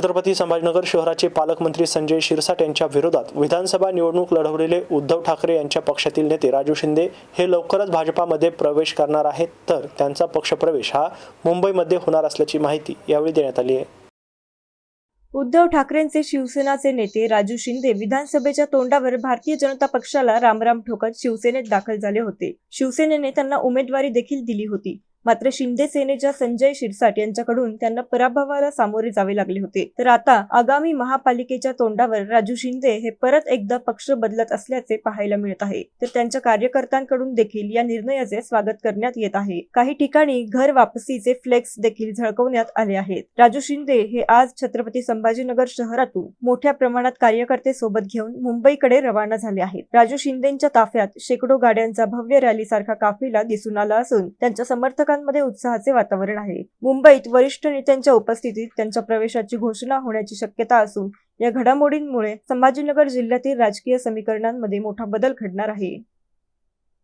छत्रपती संभाजीनगर शहराचे पालकमंत्री संजय शिरसाट यांच्या विरोधात विधानसभा निवडणूक लढवलेले उद्धव ठाकरे यांच्या पक्षातील नेते राजू शिंदे हे लवकरच भाजपामध्ये प्रवेश करणार आहेत. तर त्यांचा पक्षप्रवेश हा मुंबईमध्ये होणार असल्याची माहिती यावेळी देण्यात आली आहे. उद्धव ठाकरेंचे शिवसेनाचे नेते राजू शिंदे विधानसभेच्या तोंडावर भारतीय जनता पक्षाला रामराम ठोकत शिवसेनेत दाखल झाले होते. शिवसेनेने त्यांना उमेदवारी देखील दिली होती. मात्र शिंदे सेनेच्या संजय शिरसाट यांच्याकडून त्यांना पराभवाला सामोरे जावे लागले होते. तर आता आगामी महापालिकेच्या तोंडावर राजू शिंदे हे परत एकदा पक्ष बदलत असल्याचे पाहायला मिळत आहे. तर त्यांच्या कार्यकर्त्यांकडून देखील या निर्णयाचे स्वागत करण्यात येत आहे. काही ठिकाणी घर वापसीचे फ्लेक्स देखील झळकवण्यात आले आहेत. राजू शिंदे हे आज छत्रपती संभाजीनगर शहरातून मोठ्या प्रमाणात कार्यकर्ते सोबत घेऊन मुंबईकडे रवाना झाले आहेत. राजू शिंदेच्या ताफ्यात शेकडो गाड्यांचा भव्य रॅली सारखा काफिला दिसून आला असून त्यांच्या समर्थक समर्थकांमध्ये उत्साहाचे वातावरण आहे. मुंबईत वरिष्ठ नेत्यांच्या उपस्थितीत त्यांच्या प्रवेशाची घोषणा होण्याची शक्यता असून या घडामोडींमुळे संभाजीनगर जिल्ह्यातील राजकीय समीकरणांमध्ये मोठा बदल घडणार आहे.